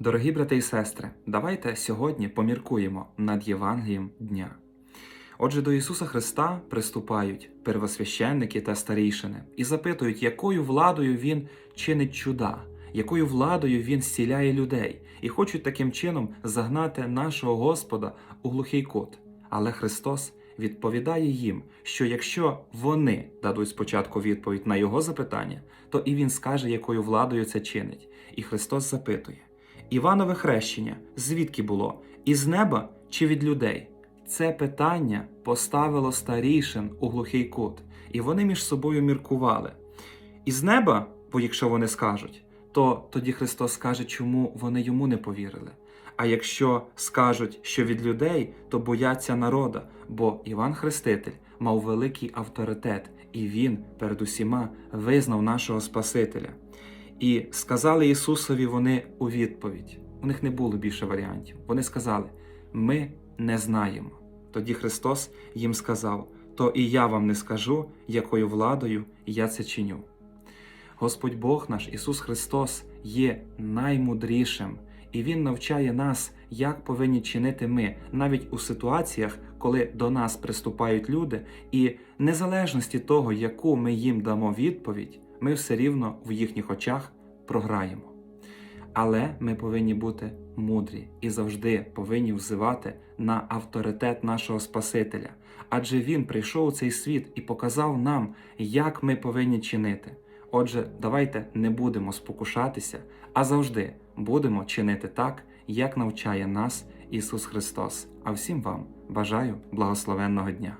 Дорогі брати і сестри, давайте сьогодні поміркуємо над Євангелієм дня. Отже, до Ісуса Христа приступають первосвященники та старійшини і запитують, якою владою Він чинить чуда, якою владою Він зціляє людей, і хочуть таким чином загнати нашого Господа у глухий кут. Але Христос відповідає їм, що якщо вони дадуть спочатку відповідь на Його запитання, то і Він скаже, якою владою це чинить. І Христос запитує. Іванове хрещення звідки було? Із неба чи від людей? Це питання поставило старішин у глухий кут, і вони між собою міркували. Із неба, бо якщо вони скажуть, то тоді Христос скаже, чому вони йому не повірили. А якщо скажуть, що від людей, то бояться народа, бо Іван Хреститель мав великий авторитет, і він перед усіма визнав нашого Спасителя. І сказали Ісусові вони у відповідь. У них не було більше варіантів. Вони сказали: Ми не знаємо. Тоді Христос їм сказав: То і я вам не скажу, якою владою я це чиню. Господь Бог наш Ісус Христос є наймудрішим, і Він навчає нас, як повинні чинити ми, навіть у ситуаціях, коли до нас приступають люди, і незалежності того, яку ми їм дамо відповідь, ми все рівно в їхніх очах програємо. Але ми повинні бути мудрі і завжди повинні взивати на авторитет нашого Спасителя, адже Він прийшов у цей світ і показав нам, як ми повинні чинити. Отже, давайте не будемо спокушатися, а завжди будемо чинити так, як навчає нас Ісус Христос. А всім вам бажаю благословенного дня.